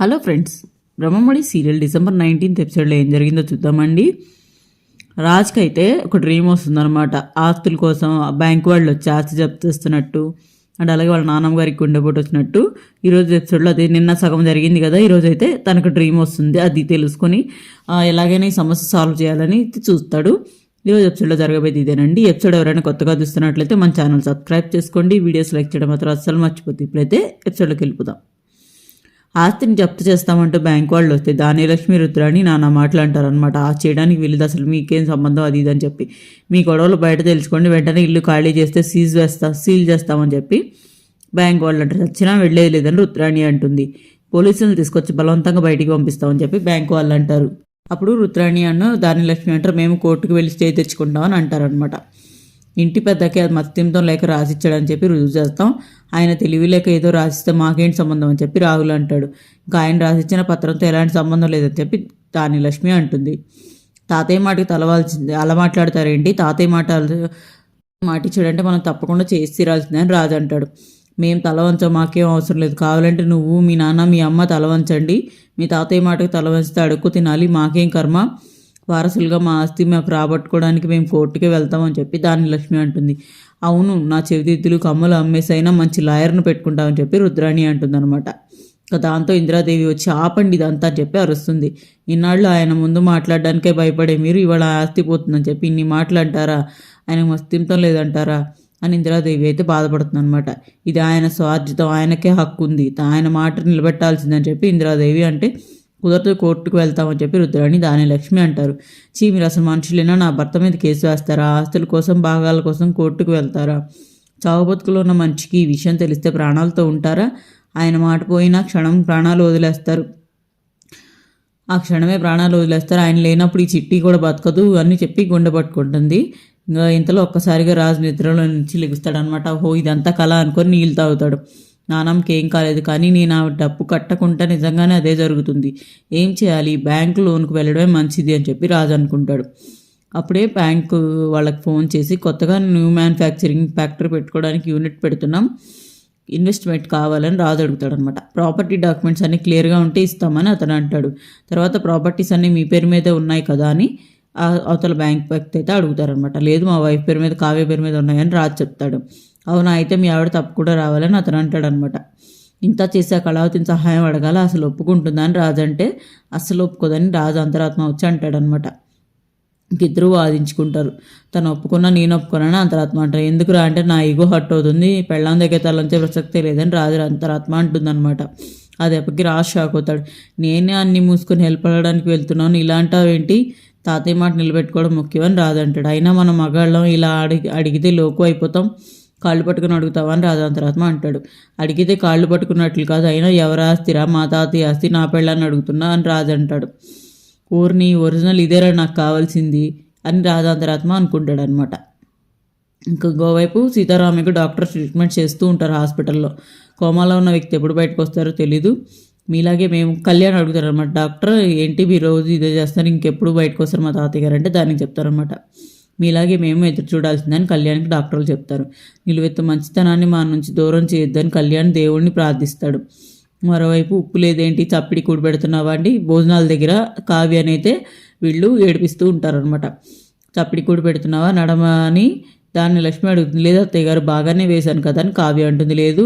Hello friends Brahmamudi serial December nineteenth ఎపిసోడ్లో ఏం జరిగిందో చూద్దామండి. రాజ్కి అయితే ఒక డ్రీమ్ వస్తుందన్నమాట. ఆస్తుల కోసం బ్యాంక్ వాళ్ళు వచ్చి ఆస్తి జప్తిస్తున్నట్టు అండ్ అలాగే వాళ్ళ నాన్నమ్మ గారికి గుండెపోటు వచ్చినట్టు. ఈరోజు ఎపిసోడ్లో అదే నిన్న సగం జరిగింది కదా ఈరోజు అయితే తనకు డ్రీమ్ వస్తుంది అది తెలుసుకొని ఎలాగైనా ఈ సమస్య సాల్వ్ చేయాలని చూస్తాడు. ఈరోజు ఎపిసోడ్లో జరగబోయేది ఇదేనండి. ఎపిసోడ్ ఎవరైనా కొత్తగా చూస్తున్నట్లయితే మన ఛానల్ సబ్స్క్రైబ్ చేసుకోండి. వీడియోస్ లైక్ చేయడం మాత్రం అస్సలు మర్చిపోతే ఇప్పుడైతే ఎపిసోడ్లోకి వెళ్ళిపోదాం. ఆస్తిని జప్తు చేస్తామంటూ బ్యాంక్ వాళ్ళు వస్తే దానిలక్ష్మి రుద్రాని నానా మాటలు అంటారనమాట ఆ చేయడానికి వీళ్ళది అసలు మీకేం సంబంధం అది ఇది అని చెప్పి. మీ గొడవలు బయట తెలుసుకోండి వెంటనే ఇల్లు ఖాళీ చేస్తే సీజ్ వేస్తా సీల్ చేస్తామని చెప్పి బ్యాంక్ వాళ్ళు అంటారు. వచ్చినా వెళ్ళేది లేదని రుద్రాణి అంటుంది. పోలీసులను తీసుకొచ్చి బలవంతంగా బయటికి పంపిస్తామని చెప్పి బ్యాంక్ వాళ్ళు అంటారు. అప్పుడు రుద్రాణి అన్న దానిలక్ష్మి అంటారు మేము కోర్టుకు వెళ్ళి స్టే తెచ్చుకుంటామని అంటారనమాట ఇంటి పెద్దకి అది మత్యంతో లేక రాసిచ్చాడని చెప్పి రుజువు చేస్తాం. ఆయన తెలివి లేక ఏదో రాసిస్తే మాకేంటి సంబంధం అని చెప్పి రాహుల్ అంటాడు. ఇంకా ఆయన రాసిచ్చిన పత్రంతో ఎలాంటి సంబంధం లేదని చెప్పి దాని లక్ష్మి అంటుంది. తాతయ్య మాటకి తలవాల్సింది అలా మాట్లాడతారేంటి? తాతయ్య మాట మాట ఇచ్చాడంటే మనం తప్పకుండా చేసి తీరాల్సిందే అని రాజు అంటాడు. మేము తలవంచం మాకేం అవసరం లేదు. కావాలంటే నువ్వు మీ నాన్న మీ అమ్మ తలవంచండి మీ తాతయ్య మాటకి తలవంచితే అడుక్కు తినాలి మాకేం కర్మ? వారసులుగా మా ఆస్తి మాకు రాబట్టుకోవడానికి మేము కోర్టుకే వెళ్తామని చెప్పి దాని లక్ష్మి అంటుంది. అవును నా చెవిదిద్దులు కమ్మలు అమ్మేసైనా మంచి లాయర్ను పెట్టుకుంటామని చెప్పి రుద్రాణి అంటుందన్నమాట. దాంతో ఇందిరాదేవి వచ్చి ఆపండి ఇదంతా అని చెప్పి అరుస్తుంది. ఇన్నాళ్ళు ఆయన ముందు మాట్లాడడానికే భయపడే మీరు ఇవాళ ఆస్తి పోతుందని చెప్పి ఇన్ని మాట్లాడతారా ఆయన మస్తింతం లేదంటారా? అని ఇందిరాదేవి అయితే బాధపడుతుంది అనమాట ఇది ఆయన స్వార్జితం ఆయనకే హక్కు ఉంది ఆయన మాట నిలబెట్టాల్సిందని చెప్పి ఇందిరాదేవి అంటే కుదరదు కోర్టుకు వెళ్తామని చెప్పి రుద్రాణి దాని లక్ష్మి అంటారు. చీ మీరు అసలు మనుషులైనా? నా భర్త మీద కేసు వేస్తారా? ఆస్తుల కోసం భాగాల కోసం కోర్టుకు వెళ్తారా? చావు బతుకులో ఉన్న మనిషికి ఈ విషయం తెలిస్తే ప్రాణాలతో ఉంటారా? ఆయన మాట పోయినా క్షణం ప్రాణాలు వదిలేస్తారు. ఆ క్షణమే ప్రాణాలు వదిలేస్తారు. ఆయన లేనప్పుడు ఈ చిట్టి కూడా బతకదు అని చెప్పి గుండె పట్టుకుంటుంది. ఇంకా ఇంతలో ఒక్కసారిగా రాజు నిద్రలో నుంచి లెగుస్తాడనమాట ఓహో ఇదంతా కళ అనుకొని నీళ్ళు తాగుతాడు. నాన్నమ్మకి ఏం కాలేదు కానీ నేను ఆ డబ్బు కట్టకుండా నిజంగానే అదే జరుగుతుంది. ఏం చేయాలి? బ్యాంకు లోన్కి వెళ్ళడమే మంచిది అని చెప్పి రాజు అనుకుంటాడు. అప్పుడే బ్యాంకు వాళ్ళకి ఫోన్ చేసి కొత్తగా న్యూ మ్యానుఫ్యాక్చరింగ్ ఫ్యాక్టరీ పెట్టుకోవడానికి యూనిట్ పెడుతున్నాం ఇన్వెస్ట్మెంట్ కావాలని రాజు అడుగుతాడు అనమాట ప్రాపర్టీ డాక్యుమెంట్స్ అన్ని క్లియర్గా ఉంటే ఇస్తామని అతను అంటాడు. తర్వాత ప్రాపర్టీస్ అన్నీ మీ పేరు మీదే ఉన్నాయి కదా అని అవతల బ్యాంక్ వ్యక్తి అయితే అడుగుతారనమాట. లేదు మా వైఫ్ పేరు మీద కావ్య పేరు మీద ఉన్నాయని రాజు చెప్తాడు. అవునా అయితే మీ ఆవిడ తప్పకుండా రావాలని అతను అంటాడనమాట. ఇంత చేసే కళావతిని సహాయం అడగాల అసలు ఒప్పుకుంటుందని రాజు అంటే అస్సలు ఒప్పుకోదని రాజు అంతరాత్మ వచ్చి అంటాడనమాట. ఇంకిద్దరూ వాదించుకుంటారు. తను ఒప్పుకున్నా నేను ఒప్పుకున్నాను అంతరాత్మ అంటారు. ఎందుకురా అంటే నా ఈగో హట్ అవుతుంది పెళ్ళాం దగ్గర తలంచే ప్రసక్తే లేదని రాజు అంతరాత్మ అంటుందన్నమాట అది ఎప్పటికి రాజు షాక్ అవుతాడు. నేనే అన్ని మూసుకొని హెల్ప్ అడగడానికి వెళ్తున్నాను ఇలాంటివేంటి తాతయ్య మాట నిలబెట్టుకోవడం ముఖ్యమని రాజు అంటాడు. అయినా మనం మగాళ్ళం ఇలా అడిగి అడిగితే లోకు అయిపోతాం కాళ్ళు పట్టుకుని అడుగుతావా అని రాజాంతరాత్మ అంటాడు. అడిగితే కాళ్ళు పట్టుకున్నట్లు కాదు అయినా ఎవరి ఆస్తిరా? మా తాతయ్య ఆస్తి నా పెళ్ళని అడుగుతున్నా అని రాజు అంటాడు. ఊరిని ఒరిజినల్ ఇదేరా నాకు కావాల్సింది అని రాజాంతరాత్మ అనుకుంటాడు అనమాట ఇంకా ఇంకోవైపు సీతారామయ్యకు డాక్టర్ ట్రీట్మెంట్ చేస్తూ ఉంటారు హాస్పిటల్లో. కోమాలో ఉన్న వ్యక్తి ఎప్పుడు బయటకు వస్తారో తెలీదు. మీలాగే మేము కళ్యాణ్ అడుగుతారనమాట డాక్టర్ ఏంటి మీ రోజు ఇదే చేస్తారు ఇంకెప్పుడు బయటకు వస్తారు మా తాతయ్య గారు అంటే దానికి చెప్తారనమాట మీలాగే మేము ఎదురు చూడాల్సిందని కళ్యాణ్కి డాక్టర్లు చెప్తారు. నిలువెత్తు మంచితనాన్ని మా నుంచి దూరం చేయొద్దని కళ్యాణ్ దేవుణ్ణి ప్రార్థిస్తాడు. మరోవైపు ఉప్పు లేదేంటి? చప్పిడి కూడబెడుతున్నావా అండి? భోజనాల దగ్గర కావ్యనైతే వీళ్ళు ఏడిపిస్తూ ఉంటారనమాట చప్పిడి కూడబెడుతున్నావా నడమ అని దాన్ని లక్ష్మి అడుగుతుంది. లేదా అత్తయ్య గారు బాగానే వేశాను కదా అని కావ్య అంటుంది. లేదు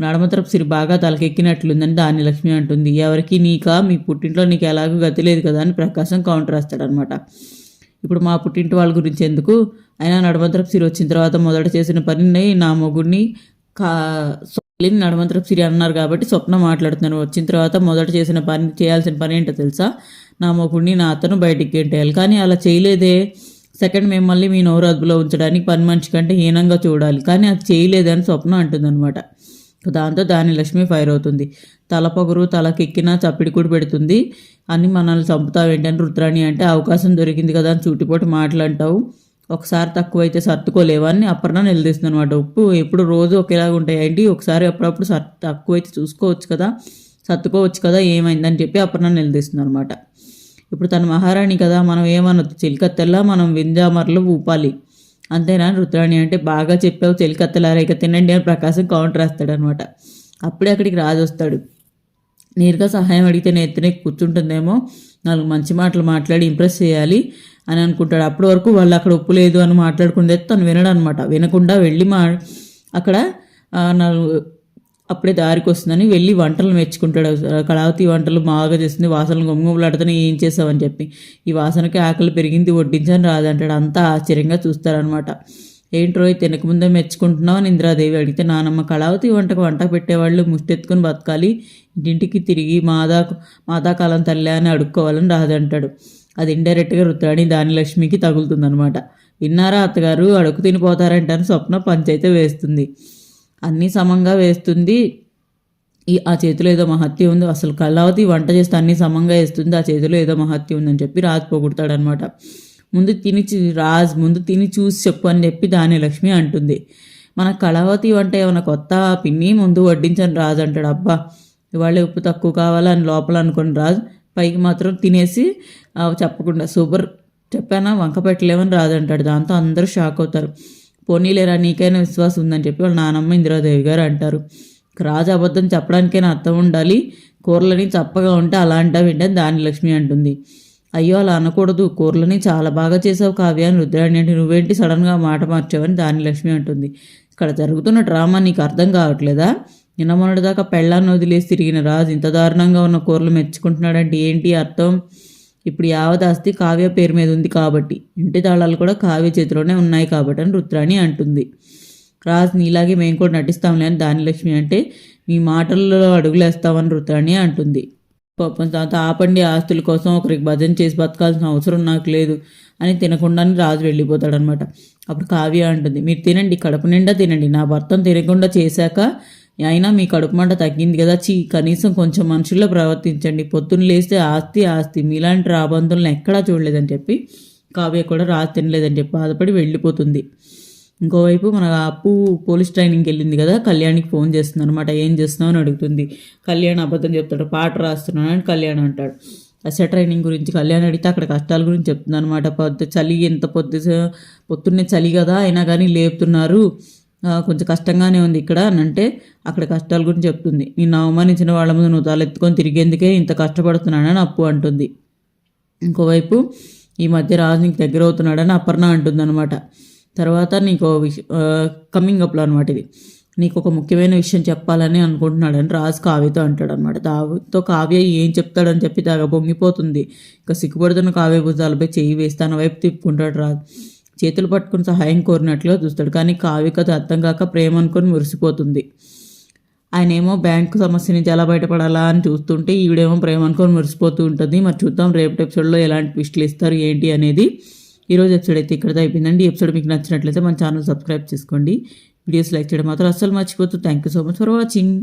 నడమ తరపు సిరి బాగా తలకెక్కినట్లుందని దాన్ని లక్ష్మి అంటుంది. ఎవరికి నీకా? మీ పుట్టింట్లో నీకు ఎలాగో గతి లేదు కదా అని ప్రకాశం కౌంటర్ వేస్తాడనమాట ఇప్పుడు మా పుట్టింటి వాళ్ళ గురించి ఎందుకు? అయినా నడమంతరపు సిరి వచ్చిన తర్వాత మొదట చేసిన పనిని నా మొగుడిని కా స్వప్నని నడమంతరపు సిరి అన్నారు కాబట్టి స్వప్న మాట్లాడుతున్నాను. వచ్చిన తర్వాత మొదట చేసిన పని చేయాల్సిన పని ఏంటో తెలుసా? నా మొగుడిని నా అతను బయటికి గెంటేయాలి. కానీ అలా చేయలేదే. సెకండ్ మిమ్మల్ని మీ నోరు అదుపులో ఉంచడానికి పని మనిషి కంటే హీనంగా చూడాలి. కానీ అది చేయలేదని స్వప్న అంటుందన్నమాట. దాంతో దాని లక్ష్మి ఫైర్ అవుతుంది. తల పొగరు తలకెక్కినా చప్పిడి కూడా పెడుతుంది. అని మనల్ని చంపుతావేంటని రుద్రాణి అంటే అవకాశం దొరికింది కదా అని చూటిపోటు మాట్లాంటావు. ఒకసారి తక్కువైతే సర్దుకోలేవా అని అప్పర్ణ నిలదీస్తుంది అనమాట ఉప్పు ఎప్పుడు రోజు ఒకేలాగా ఉంటాయండి ఒకసారి అప్పుడప్పుడు సర్ తక్కువైతే చూసుకోవచ్చు కదా సర్దుకోవచ్చు కదా ఏమైందని చెప్పి అప్పర్ణ నిలదీస్తుంది అనమాట ఇప్పుడు తన మహారాణి కదా మనం ఏమనొచ్చు చిలికత్తెల్లా మనం వింజామర్లు ఊపాలి. అంతేనా రుద్రాణి? అంటే బాగా చెప్పావు చెలికత్తలారేక తినండి అని ప్రకాశం కౌంటర్ వేస్తాడనమాట అప్పుడే అక్కడికి రాజు వస్తాడు. నేరుగా సహాయం అడిగితే నేను ఎత్తునే కూర్చుంటుందేమో నాలుగు మంచి మాటలు మాట్లాడి ఇంప్రెస్ చేయాలి అని అనుకుంటాడు. అప్పటి వరకు వాళ్ళు అక్కడ ఒప్పు లేదు అని మాట్లాడుకుంటే తను వినడు అనమాట వినకుండా వెళ్ళి మా అక్కడ నాలుగు అప్పుడే దారికి వస్తుందని వెళ్ళి వంటలు మెచ్చుకుంటాడు. కళావతి వంటలు బాగా చేస్తుంది. వాసనలు గుమ్మగుమ్మలాడుతూనే ఏం చేసావని చెప్పి. ఈ వాసనకి ఆకలి పెరిగింది వడ్డించని రాదంటాడు. అంతా ఆశ్చర్యంగా చూస్తారనమాట ఏంట్రో తినకముందే మెచ్చుకుంటున్నావు అని ఇందిరాదేవి అడిగితే నానమ్మ కళావతి వంటకు వంట పెట్టేవాళ్ళు ముష్టెత్తుకుని బతకాలి. ఇంటింటికి తిరిగి మాదా మాదాకాలం తల్లి అని అడుక్కోవాలని రాదంటాడు. అది ఇండైరెక్ట్గా రుద్రాణి దానిలక్ష్మికి తగులుతుందనమాట విన్నారా అత్తగారు? అడుగు తినిపోతారంటారు స్వప్న పంచైతే వేస్తుంది. అన్నీ సమంగా వేస్తుంది. ఈ ఆ చేతిలో ఏదో మహత్యం ఉంది. అసలు కళావతి వంట చేస్తే అన్ని సమంగా వేస్తుంది. ఆ చేతిలో ఏదో మహత్యం ఉందని చెప్పి రాజు పొగుడతాడనమాట. ముందు తిని రాజ్ ముందు తిని చూసి చెప్పు అని చెప్పి దాని లక్ష్మి అంటుంది. మన కళావతి వంట ఏమైనా కొత్త పిన్ని ముందు వడ్డించని రాజు అంటాడు. అబ్బా ఇవాళ ఉప్పు తక్కువ కావాలని లోపల అనుకుని రాజు పైకి మాత్రం తినేసి చెప్పకుండా సూపర్ చెప్పానా? వంక పెట్టలేమని రాజు అంటాడు. దాంతో అందరూ షాక్ అవుతారు. పోనీలేరా నీకైనా విశ్వాసం ఉందని చెప్పి వాళ్ళ నానమ్మ ఇందిరాదేవి గారు అంటారు. రాజు అబద్ధం చెప్పడానికైనా అర్థం ఉండాలి కూరలని చప్పగా ఉంటే అలా అంటావు ఏంటని దాని లక్ష్మి అంటుంది. అయ్యో అలా అనకూడదు కూరలని చాలా బాగా చేసావు కావ్య అని రుద్రాణి అంటే నువ్వేంటి సడన్గా మాట మార్చావని దాని లక్ష్మి అంటుంది. ఇక్కడ జరుగుతున్న డ్రామా నీకు అర్థం కావట్లేదా? నిన్న మొన్నటిదాకా పెళ్ళాన్ని వదిలేసి తిరిగిన రాజు ఇంత దారుణంగా ఉన్న కూరలు మెచ్చుకుంటున్నాడంటే ఏంటి అర్థం? ఇప్పుడు యావత్ ఆస్తి కావ్య పేరు మీద ఉంది కాబట్టి. ఇంటి తాళాలు కూడా కావ్య చేతిలోనే ఉన్నాయి కాబట్టి అని రుద్రాణి అంటుంది. రాజ్ నీలాగే మేము కూడా నటిస్తాంలే అని దానిలక్ష్మి అంటే మీ మాటల్లో అడుగులేస్తామని రుద్రాణి అంటుంది. పాపం తాత ఆపండి ఆస్తుల కోసం ఒకరికి భజన చేసి బతకాల్సిన అవసరం నాకు లేదు అని తినకుండానే రాజు వెళ్ళిపోతాడనమాట. అప్పుడు కావ్య అంటుంది మీరు తినండి కడుపు నిండా తినండి నా భర్తను తినకుండా చేశాక అయినా మీ కడుపు మంట తగ్గింది కదా చీ కనీసం కొంచెం మనుషుల్లో ప్రవర్తించండి. పొద్దున్న లేస్తే ఆస్తి ఆస్తి. మీలాంటి రాబంధులను ఎక్కడా చూడలేదని చెప్పి కావ్య కూడా రాజు తినలేదని చెప్పి బాధపడి వెళ్ళిపోతుంది. ఇంకోవైపు మన అప్పు పోలీస్ ట్రైనింగ్కి వెళ్ళింది కదా కళ్యాణ్కి ఫోన్ చేస్తుంది అనమాట ఏం చేస్తున్నావు అని అడుగుతుంది. కళ్యాణ్ అబద్ధం చెప్తాడు పాట రాస్తున్నాను అని కళ్యాణ్ అంటాడు. అసెట్ ట్రైనింగ్ గురించి కళ్యాణ్ అడిగితే అక్కడ కష్టాల గురించి చెప్తుంది అనమాట పొద్దు చలి ఎంత పొద్దు పొద్దున్నే చలి కదా అయినా కానీ లేపుతున్నారు. కొంచెం కష్టంగానే ఉంది ఇక్కడ అని అంటే అక్కడ కష్టాల గురించి చెప్తుంది. నిన్ను అవమానించిన వాళ్ళ ముందు నువ్వు తలెత్తుకొని తిరిగేందుకే ఇంత కష్టపడుతున్నానని అప్పు అంటుంది. ఇంకోవైపు ఈ మధ్య రాజు నీకు దగ్గర అవుతున్నాడని అపర్ణ అంటుందన్నమాట. తర్వాత నీకు విష కమింగ్ అప్లో అనమాట ఇది నీకు ఒక ముఖ్యమైన విషయం చెప్పాలని అనుకుంటున్నాడని రాజు కావ్యతో అంటాడు అనమాట దావితో కావ్య ఏం చెప్తాడని చెప్పి తెగ పొంగిపోతుంది. ఇక సిగ్గుపడుతున్న కావ్య భుజాలపై చేయి వేసి వైపు తిప్పుకుంటాడు రాజు. చేతులు పట్టుకుని సహాయం కోరినట్లుగా చూస్తాడు. కానీ కావికత అర్థం కాక ప్రేమ అనుకొని మురిసిపోతుంది. ఆయనేమో బ్యాంకు సమస్య నుంచి ఎలా బయటపడాలా అని చూస్తుంటే ఈవిడేమో ప్రేమ అనుకొని మురిసిపోతూ ఉంటుంది. మరి చూద్దాం రేపటి ఎపిసోడ్లో ఎలాంటి ట్విస్టులు ఇస్తారు ఏంటి అనేది ఈరోజు ఎపిసోడ్ అయితే ఇక్కడితో అయిపోయిందండి. ఈ ఎపిసోడ్ మీకు నచ్చినట్లయితే మన ఛానల్ సబ్స్క్రైబ్ చేసుకోండి. వీడియోస్ లైక్ చేయడం మాత్రం అస్సలు మర్చిపోతుంది thank you so much for watching